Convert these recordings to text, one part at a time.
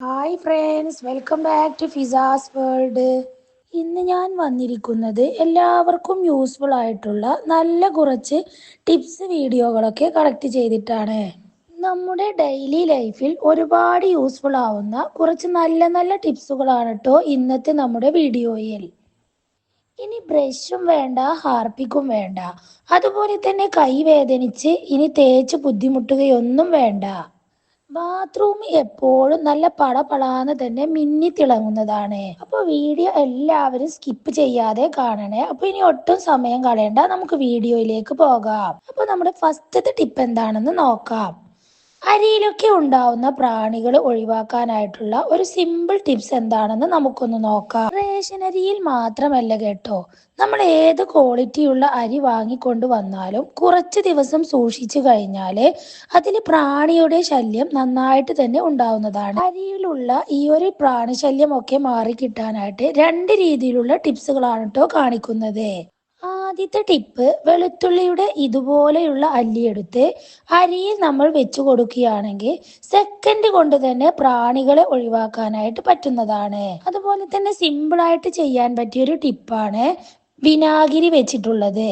Hi friends welcome back to Fiza's world ഇന്ന് ഞാൻ വന്നിരിക്കുന്നത് എല്ലാവർക്കും യൂസ്ഫുൾ ആയിട്ടുള്ള നല്ല കുറച്ച് ടിപ്സ് വീഡിയോകളൊക്കെ കളക്ട് ചെയ്തിട്ടാണ്. നമ്മുടെ ഡെയിലി ലൈഫിൽ ഒരുപാട് യൂസ്ഫുൾ ആവുന്ന കുറച്ച് നല്ല നല്ല ടിപ്സുകളാണ് കേട്ടോ ഇന്നത്തെ നമ്മുടെ വീഡിയോയിൽ ഇനി ബ്രഷും വേണ്ട ഹാർപ്പിക്കും വേണ്ട. അതുപോലെ തന്നെ കൈ വേദനിച്ച് ഇനി തേച്ച് ബുദ്ധിമുട്ടുകയൊന്നും വേണ്ട. ബാത്റൂം എപ്പോഴും നല്ല പടപടാന്ന് തന്നെ മിന്നി തിളങ്ങുന്നതാണ്. അപ്പൊ വീഡിയോ എല്ലാവരും സ്കിപ്പ് ചെയ്യാതെ കാണണേ. അപ്പൊ ഇനി ഒട്ടും സമയം കളയണ്ട. നമുക്ക് വീഡിയോയിലേക്ക് പോകാം. അപ്പൊ നമ്മുടെ ഫസ്റ്റത്തെ ടിപ്പ് എന്താണെന്ന് നോക്കാം. അരിയിലൊക്കെ ഉണ്ടാവുന്ന പ്രാണികൾ ഒഴിവാക്കാനായിട്ടുള്ള ഒരു സിമ്പിൾ ടിപ്സ് എന്താണെന്ന് നമുക്കൊന്ന് നോക്കാം. റേഷൻ അരിയിൽ മാത്രമല്ല കേട്ടോ. നമ്മൾ ഏത് ക്വാളിറ്റിയുള്ള അരി വാങ്ങിക്കൊണ്ട് വന്നാലും കുറച്ച് ദിവസം സൂക്ഷിച്ചു കഴിഞ്ഞാൽ അതിൽ പ്രാണിയുടെ ശല്യം നന്നായിട്ട് തന്നെ ഉണ്ടാവുന്നതാണ്. അരിയിലുള്ള ഈ ഒരു പ്രാണിശല്യം ഒക്കെ മാറി കിട്ടാനായിട്ട് രണ്ട് രീതിയിലുള്ള ടിപ്സുകളാണ് കേട്ടോ കാണിക്കുന്നത്. ആദ്യത്തെ ടിപ്പ് വെളുത്തുള്ളിയുടെ ഇതുപോലെയുള്ള അല്ലിയെടുത്ത് അരിയിൽ നമ്മൾ വെച്ചു കൊടുക്കുകയാണെങ്കിൽ സെക്കൻഡ് കൊണ്ട് തന്നെ പ്രാണികളെ ഒഴിവാക്കാനായിട്ട് പറ്റുന്നതാണ്. അതുപോലെ തന്നെ സിമ്പിളായിട്ട് ചെയ്യാൻ പറ്റിയ ഒരു ടിപ്പാണ് വിനാഗിരി വെച്ചിട്ടുള്ളത്.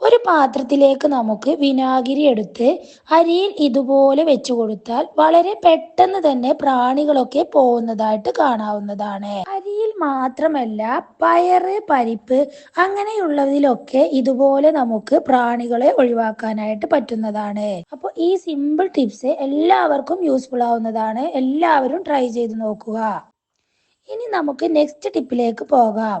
ഒരു പാത്രത്തിലേക്ക് നമുക്ക് വിനാഗിരി എടുത്ത് അരിയിൽ ഇതുപോലെ വെച്ചു കൊടുത്താൽ വളരെ പെട്ടെന്ന് തന്നെ പ്രാണികളൊക്കെ പോകുന്നതായിട്ട് കാണാവുന്നതാണ്. അരിയിൽ മാത്രമല്ല പയറ് പരിപ്പ് അങ്ങനെയുള്ളതിലൊക്കെ ഇതുപോലെ നമുക്ക് പ്രാണികളെ ഒഴിവാക്കാനായിട്ട് പറ്റുന്നതാണ്. അപ്പോൾ ഈ സിമ്പിൾ ടിപ്സ് എല്ലാവർക്കും യൂസ്ഫുൾ ആവുന്നതാണ്. എല്ലാവരും ട്രൈ ചെയ്ത് നോക്കുക. ഇനി നമുക്ക് നെക്സ്റ്റ് ടിപ്പിലേക്ക് പോകാം.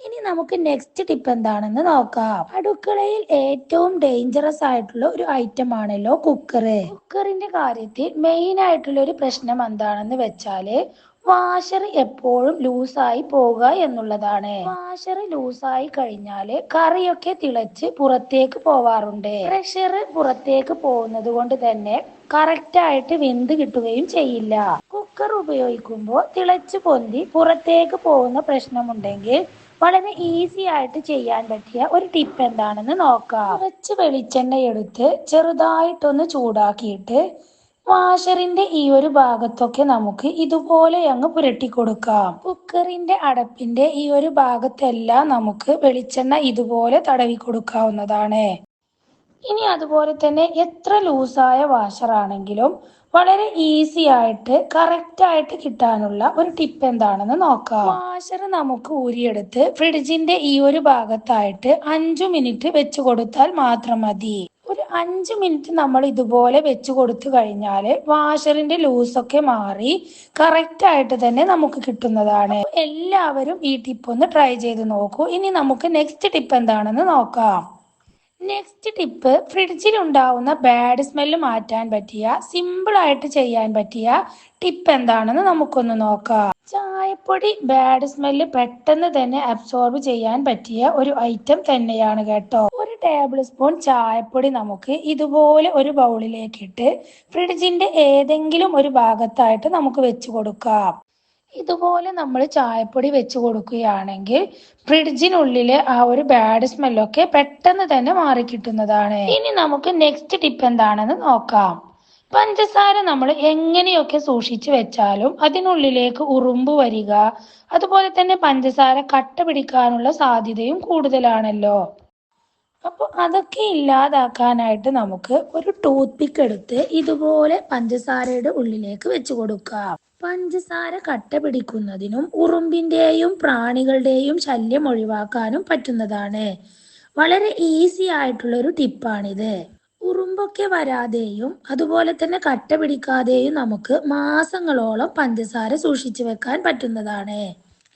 ഇനി നമുക്ക് നെക്സ്റ്റ് ടിപ്പ് എന്താണെന്ന് നോക്കാം. അടുക്കളയിൽ ഏറ്റവും ഡേഞ്ചറസ് ആയിട്ടുള്ള ഒരു ഐറ്റം ആണല്ലോ കുക്കർ കുക്കറിന്റെ കാര്യത്തിൽ മെയിൻ ആയിട്ടുള്ള ഒരു പ്രശ്നം എന്താണെന്ന് വെച്ചാൽ വാഷർ എപ്പോഴും ലൂസായി പോവുക എന്നുള്ളതാണ്. വാഷർ ലൂസായി കഴിഞ്ഞാൽ കറിയൊക്കെ തിളച്ച് പുറത്തേക്ക് പോവാറുണ്ട്. പ്രഷർ പുറത്തേക്ക് പോകുന്നത് കൊണ്ട് തന്നെ കറക്റ്റ് ആയിട്ട് വെന്ത് കിട്ടുകയും ചെയ്യില്ല. കുക്കർ ഉപയോഗിക്കുമ്പോൾ തിളച്ച് പൊന്തി പുറത്തേക്ക് പോകുന്ന പ്രശ്നമുണ്ടെങ്കിൽ വളരെ ഈസി ആയിട്ട് ചെയ്യാൻ പറ്റിയ ഒരു ടിപ്പ് എന്താണെന്ന് നോക്കാം. കുറച്ച് വെളിച്ചെണ്ണ എടുത്ത് ചെറുതായിട്ടൊന്ന് ചൂടാക്കിയിട്ട് വാഷറിന്റെ ഈ ഒരു ഭാഗത്തൊക്കെ നമുക്ക് ഇതുപോലെ അങ്ങ് പുരട്ടി കൊടുക്കാം. കുക്കറിന്റെ അടപ്പിന്റെ ഈ ഒരു ഭാഗത്തെല്ലാം നമുക്ക് വെളിച്ചെണ്ണ ഇതുപോലെ തടവി കൊടുക്കാവുന്നതാണ്. ഇനി അതുപോലെ തന്നെ എത്ര ലൂസായ വാഷറാണെങ്കിലും വളരെ ഈസി ആയിട്ട് കറക്റ്റ് ആയിട്ട് കിട്ടാനുള്ള ഒരു ടിപ്പ് എന്താണെന്ന് നോക്കാം. വാഷർ നമുക്ക് ഊരിയെടുത്ത് ഫ്രിഡ്ജിന്റെ ഈ ഒരു ഭാഗത്തായിട്ട് അഞ്ചു മിനിറ്റ് വെച്ച് കൊടുത്താൽ മാത്രം മതി. ഒരു അഞ്ച് മിനിറ്റ് നമ്മൾ ഇതുപോലെ വെച്ച് കൊടുത്തു കഴിഞ്ഞാൽ വാഷറിന്റെ ലൂസൊക്കെ മാറി കറക്റ്റ് ആയിട്ട് തന്നെ നമുക്ക് കിട്ടുന്നതാണ്. എല്ലാവരും ഈ ടിപ്പ് ഒന്ന് ട്രൈ ചെയ്ത് നോക്കൂ. ഇനി നമുക്ക് നെക്സ്റ്റ് ടിപ്പ് എന്താണെന്ന് നോക്കാം. നെക്സ്റ്റ് ടിപ്പ് ഫ്രിഡ്ജിൽ ഉണ്ടാവുന്ന ബാഡ് സ്മെല്ല് മാറ്റാൻ പറ്റിയ സിമ്പിൾ ആയിട്ട് ചെയ്യാൻ പറ്റിയ ടിപ്പ് എന്താണെന്ന് നമുക്കൊന്ന് നോക്കാം. ചായപ്പൊടി ബാഡ് സ്മെല്ല് പെട്ടെന്ന് തന്നെ അബ്സോർബ് ചെയ്യാൻ പറ്റിയ ഒരു ഐറ്റം തന്നെയാണ് കേട്ടോ. ഒരു ടേബിൾ സ്പൂൺ ചായപ്പൊടി നമുക്ക് ഇതുപോലെ ഒരു ബൗളിലേക്ക് ഇട്ട് ഫ്രിഡ്ജിന്റെ ഏതെങ്കിലും ഒരു ഭാഗത്തായിട്ട് നമുക്ക് വെച്ചു കൊടുക്കാം. ഇതുപോലെ നമ്മൾ ചായപ്പൊടി വെച്ച് കൊടുക്കുകയാണെങ്കിൽ ഫ്രിഡ്ജിനുള്ളിലെ ആ ഒരു ബാഡ് സ്മെല്ലൊക്കെ പെട്ടെന്ന് തന്നെ മാറി കിട്ടുന്നതാണ്. ഇനി നമുക്ക് നെക്സ്റ്റ് ടിപ്പ് എന്താണെന്ന് നോക്കാം. പഞ്ചസാര നമ്മൾ എങ്ങനെയൊക്കെ സൂക്ഷിച്ചു വെച്ചാലും അതിനുള്ളിലേക്ക് ഉറുമ്പ് വരിക അതുപോലെ തന്നെ പഞ്ചസാര കട്ട പിടിക്കാനുള്ള സാധ്യതയും കൂടുതലാണല്ലോ. അപ്പോൾ അതൊക്കെ ഇല്ലാതാക്കാനായിട്ട് നമുക്ക് ഒരു ടൂത്ത് പിക്ക് എടുത്ത് ഇതുപോലെ പഞ്ചസാരയുടെ ഉള്ളിലേക്ക് വെച്ച് കൊടുക്കാം. പഞ്ചസാര കട്ട പിടിക്കുന്നതിനും ഉറുമ്പിന്റെയും പ്രാണികളുടെയും ശല്യം ഒഴിവാക്കാനും പറ്റുന്നതാണ്. വളരെ ഈസി ആയിട്ടുള്ള ഒരു ടിപ്പാണിത്. ഉറുമ്പൊക്കെ വരാതെയും അതുപോലെ തന്നെ കട്ട പിടിക്കാതെയും നമുക്ക് മാസങ്ങളോളം പഞ്ചസാര സൂക്ഷിച്ചു വെക്കാൻ പറ്റുന്നതാണ്.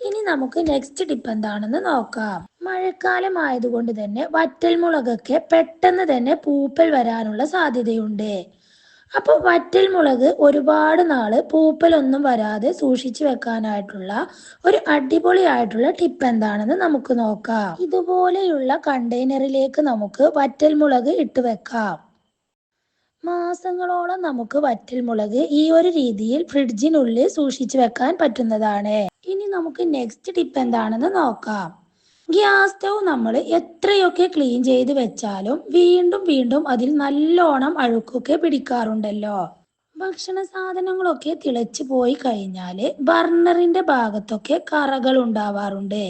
ഇനി നമുക്ക് നെക്സ്റ്റ് ടിപ്പ് എന്താണെന്ന് നോക്കാം. മഴക്കാലം ആയതുകൊണ്ട് തന്നെ വറ്റൽമുളകൊക്കെ പെട്ടെന്ന് തന്നെ പൂപ്പൽ വരാനുള്ള സാധ്യതയുണ്ട്. അപ്പോൾ വറ്റൽ മുളക് ഒരുപാട് നാൾ പൂപ്പലൊന്നും വരാതെ സൂക്ഷിച്ചു വെക്കാനായിട്ടുള്ള ഒരു അടിപൊളി ആയിട്ടുള്ള ടിപ്പ് എന്താണെന്ന് നമുക്ക് നോക്കാം. ഇതുപോലെയുള്ള കണ്ടെയ്നറിലേക്ക് നമുക്ക് വറ്റൽ മുളക് ഇട്ട് വെക്കാം. മാസങ്ങളോളം നമുക്ക് വറ്റൽ മുളക് ഈ ഒരു രീതിയിൽ ഫ്രിഡ്ജിനുള്ളിൽ സൂക്ഷിച്ചു വെക്കാൻ പറ്റുന്നതാണ്. ഇനി നമുക്ക് നെക്സ്റ്റ് ടിപ്പ് എന്താണെന്ന് നോക്കാം. ഗ്യാസ് സ്റ്റൗ നമ്മൾ എത്രയൊക്കെ ക്ലീൻ ചെയ്ത് വെച്ചാലും വീണ്ടും വീണ്ടും അതിൽ നല്ലോണം അഴുക്കൊക്കെ പിടിക്കാറുണ്ടല്ലോ. ഭക്ഷണ സാധനങ്ങളൊക്കെ തിളച്ചു പോയി കഴിഞ്ഞാൽ ബർണറിന്റെ ഭാഗത്തൊക്കെ കറകൾ ഉണ്ടാവാറുണ്ട്.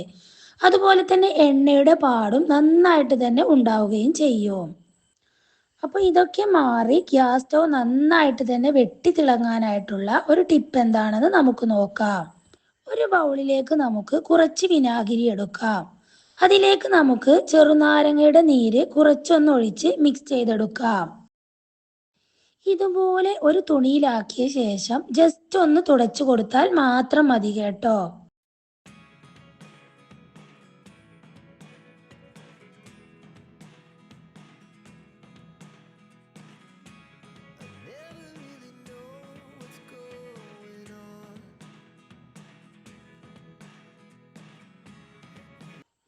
അതുപോലെ തന്നെ എണ്ണയുടെ പാടും നന്നായിട്ട് തന്നെ ഉണ്ടാവുകയും ചെയ്യും. അപ്പോൾ ഇതൊക്കെ മാറി ഗ്യാസ് സ്റ്റൗ നന്നായിട്ട് തന്നെ വെട്ടി തിളങ്ങാനായിട്ടുള്ള ഒരു ടിപ്പ് എന്താണെന്ന് നമുക്ക് നോക്കാം. ഒരു ബൗളിലേക്ക് നമുക്ക് കുറച്ച് വിനാഗിരി എടുക്കാം. അതിലേക്ക് നമുക്ക് ചെറുനാരങ്ങയുടെ നീര് കുറച്ചൊന്നൊഴിച്ച് മിക്സ് ചെയ്തെടുക്കാം. ഇതുപോലെ ഒരു തുണിയിലാക്കിയ ശേഷം ജസ്റ്റ് ഒന്ന് തുടച്ചു കൊടുത്താൽ മാത്രം മതി കേട്ടോ.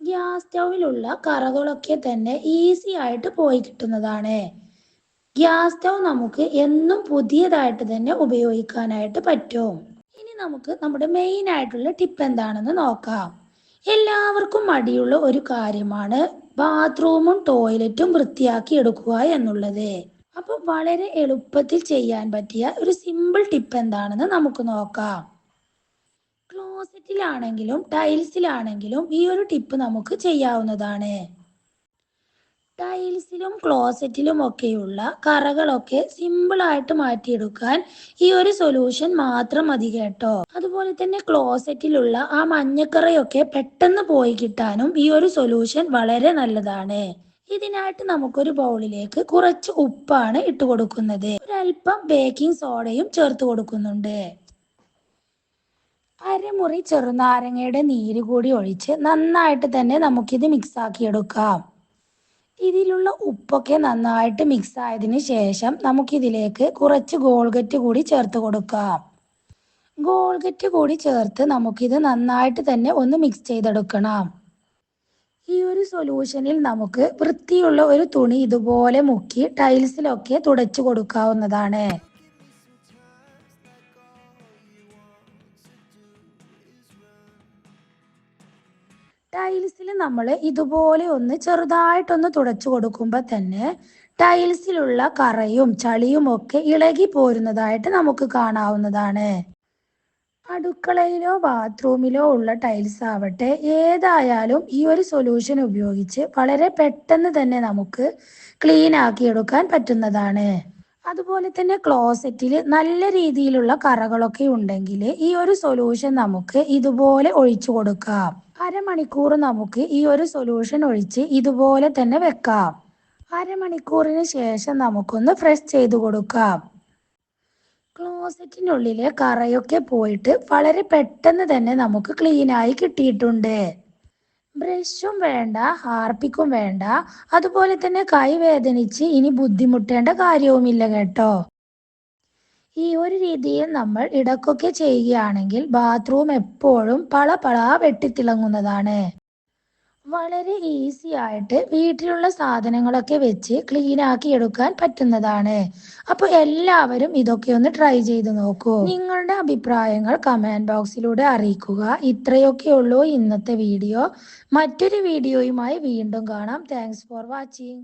ഗ്യാസ് സ്റ്റൗവിലുള്ള കറകളൊക്കെ തന്നെ ഈസി ആയിട്ട് പോയി കിട്ടുന്നതാണ്. ഗ്യാസ് സ്റ്റൗ നമുക്ക് എന്നും പുതിയതായിട്ട് തന്നെ ഉപയോഗിക്കാനായിട്ട് പറ്റും. ഇനി നമുക്ക് നമ്മുടെ മെയിൻ ആയിട്ടുള്ള ടിപ്പ് എന്താണെന്ന് നോക്കാം. എല്ലാവർക്കും മടിയുള്ള ഒരു കാര്യമാണ് ബാത്റൂമും ടോയ്ലറ്റും വൃത്തിയാക്കി എടുക്കുക എന്നുള്ളത്. അപ്പോൾ വളരെ എളുപ്പത്തിൽ ചെയ്യാൻ പറ്റിയ ഒരു സിമ്പിൾ ടിപ്പ് എന്താണെന്ന് നമുക്ക് നോക്കാം. ക്ലോസറ്റിലാണെങ്കിലും ടൈൽസിലാണെങ്കിലും ഈ ഒരു ടിപ്പ് നമുക്ക് ചെയ്യാവുന്നതാണ്. ടൈൽസിലും ക്ലോസറ്റിലും ഒക്കെയുള്ള കറകളൊക്കെ സിമ്പിൾ ആയിട്ട് മാറ്റിയെടുക്കാൻ ഈ ഒരു സൊല്യൂഷൻ മാത്രം മതി കേട്ടോ. അതുപോലെ തന്നെ ക്ലോസറ്റിലുള്ള ആ മഞ്ഞക്കറയൊക്കെ പെട്ടെന്ന് പോയി കിട്ടാനും ഈ ഒരു സൊല്യൂഷൻ വളരെ നല്ലതാണ്. ഇതിനായിട്ട് നമുക്കൊരു ബൗളിലേക്ക് കുറച്ച് ഉപ്പാണ് ഇട്ട് കൊടുക്കുന്നത് ഒരല്പം ബേക്കിംഗ് സോഡയും ചേർത്ത് കൊടുക്കുന്നുണ്ട്. അരമുറി ചെറുനാരങ്ങയുടെ നീര് കൂടി ഒഴിച്ച് നന്നായിട്ട് തന്നെ നമുക്കിത് മിക്സ് ആക്കി എടുക്കാം ഇതിലുള്ള ഉപ്പൊക്കെ നന്നായിട്ട് മിക്സ് ആയതിനു ശേഷം നമുക്കിതിലേക്ക് കുറച്ച് ഗോൾഗറ്റ് കൂടി ചേർത്ത് കൊടുക്കാം. ഗോൾഗറ്റ് കൂടി ചേർത്ത് നമുക്കിത് നന്നായിട്ട് തന്നെ ഒന്ന് മിക്സ് ചെയ്തെടുക്കണം. ഈ ഒരു സൊല്യൂഷനിൽ നമുക്ക് വൃത്തിയുള്ള ഒരു തുണി ഇതുപോലെ മുക്കി ടൈൽസിലൊക്കെ തുടച്ചു കൊടുക്കാവുന്നതാണ്. ടൈൽസിൽ നമ്മൾ ഇതുപോലെ ഒന്ന് ചെറുതായിട്ടൊന്ന് തുടച്ചു കൊടുക്കുമ്പോൾ തന്നെ ടൈൽസിലുള്ള കറയും ചളിയും ഒക്കെ ഇളകി പോരുന്നതായിട്ട് നമുക്ക് കാണാവുന്നതാണ്. അടുക്കളയിലോ ബാത്റൂമിലോ ഉള്ള ടൈൽസ് ആവട്ടെ ഏതായാലും ഈ ഒരു സൊല്യൂഷൻ ഉപയോഗിച്ച് വളരെ പെട്ടെന്ന് തന്നെ നമുക്ക് ക്ലീൻ ആക്കി എടുക്കാൻ പറ്റുന്നതാണ്. അതുപോലെ തന്നെ ക്ലോസറ്റിൽ നല്ല രീതിയിലുള്ള കറകളൊക്കെ ഉണ്ടെങ്കിൽ ഈ ഒരു സൊല്യൂഷൻ നമുക്ക് ഇതുപോലെ ഒഴിച്ചു കൊടുക്കാം. അരമണിക്കൂർ നമുക്ക് ഈ ഒരു സൊല്യൂഷൻ ഒഴിച്ച് ഇതുപോലെ തന്നെ വെക്കാം. അരമണിക്കൂറിന് ശേഷം നമുക്കൊന്ന് ഫ്രഷ് ചെയ്ത് കൊടുക്കാം. ക്ലോസറ്റിനുള്ളിലെ കറയൊക്കെ പോയിട്ട് വളരെ പെട്ടെന്ന് തന്നെ നമുക്ക് ക്ലീനായി കിട്ടിയിട്ടുണ്ട്. ബ്രഷും വേണ്ട ഹാർപ്പിക്കും വേണ്ട. അതുപോലെ തന്നെ കൈ വേദനിച്ച് ഇനി ബുദ്ധിമുട്ടേണ്ട കാര്യവുമില്ല കേട്ടോ. ഈ ഒരു രീതിയിൽ നമ്മൾ ഇടക്കൊക്കെ ചെയ്യുകയാണെങ്കിൽ ബാത്റൂം എപ്പോഴും പള പള വെട്ടിത്തിളങ്ങുന്നതാണ്. വളരെ ഈസി ആയിട്ട് വീട്ടിലുള്ള സാധനങ്ങളൊക്കെ വെച്ച് ക്ലീൻ ആക്കി എടുക്കാൻ പറ്റുന്നതാണ്. അപ്പൊ എല്ലാവരും ഇതൊക്കെ ഒന്ന് ട്രൈ ചെയ്ത് നോക്കൂ. നിങ്ങളുടെ അഭിപ്രായങ്ങൾ കമന്റ് ബോക്സിലൂടെ അറിയിക്കുക. ഇത്രയൊക്കെ ഉള്ളൂ ഇന്നത്തെ വീഡിയോ മറ്റൊരു വീഡിയോയുമായി വീണ്ടും കാണാം. Thanks for watching